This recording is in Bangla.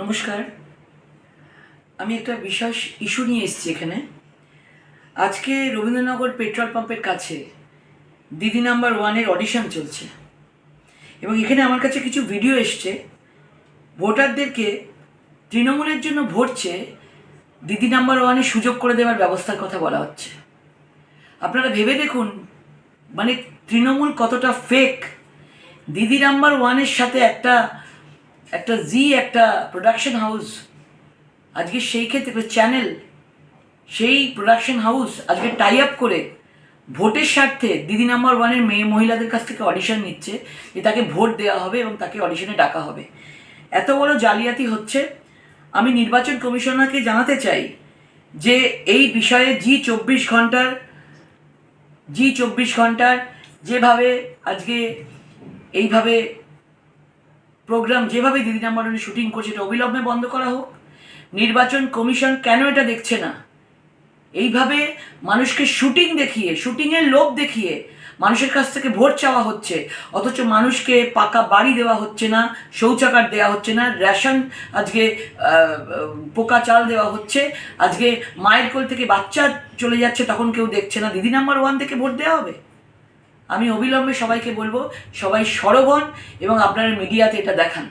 নমস্কার। আমি একটা বিশেষ ইস্যু নিয়ে এসেছি এখানে। আজকে রবীন্দ্রনগর পেট্রোল পাম্পের কাছে দিদি নাম্বার ওয়ানের অডিশন চলছে। এবং এখানে আমার কাছে কিছু ভিডিও এসছে। ভোটারদেরকে তৃণমূলের জন্য ভোট চেয়ে দিদি নাম্বার ওয়ানের সুযোগ করে দেওয়ার ব্যবস্থার কথা বলা হচ্ছে। আপনারা ভেবে দেখুন মানে তৃণমূল কতটা ফেক দিদি নাম্বার ওয়ানের সাথে একটা একটা জি একটা প্রোডাকশন হাউস আজকে সেই ক্ষেত্রে চ্যানেল সেই প্রোডাকশন হাউস আজকে টাই আপ করে ভোটের স্বার্থে দিদি নাম্বার ওয়ানের মেয়ে মহিলাদের কাছ থেকে অডিশন নিচ্ছে, যে তাকে ভোট দেওয়া হবে এবং তাকে অডিশনে ডাকা হবে। এত বড় জালিয়াতি হচ্ছে। আমি নির্বাচন কমিশনারকে জানাতে চাই যে এই বিষয়ে জি চব্বিশ ঘণ্টার জি চব্বিশ ঘণ্টার যেভাবে আজকে এইভাবে প্রোগ্রাম যেভাবে দিদি নাম্বার শুটিং করছে এটা অবিলম্বে বন্ধ করা হোক। নির্বাচন কমিশন কেন এটা দেখছে না? এইভাবে মানুষকে শুটিং দেখিয়ে শুটিংয়ের লোভ দেখিয়ে মানুষের কাছ থেকে ভোট চাওয়া হচ্ছে, অথচ মানুষকে পাকা বাড়ি দেওয়া হচ্ছে না, শৌচাগার দেওয়া হচ্ছে না, রেশন আজকে পোকা চাল দেওয়া হচ্ছে, আজকে মায়ের কোল থেকে বাচ্চা চলে যাচ্ছে, তখন কেউ দেখছে না। দিদি নাম্বার ওয়ান থেকে ভোট দেওয়া হবে? আমি অবিলম্বে সবাইকে বলব সবাই সরব হন এবং আপনারা মিডিয়াতে এটা দেখান।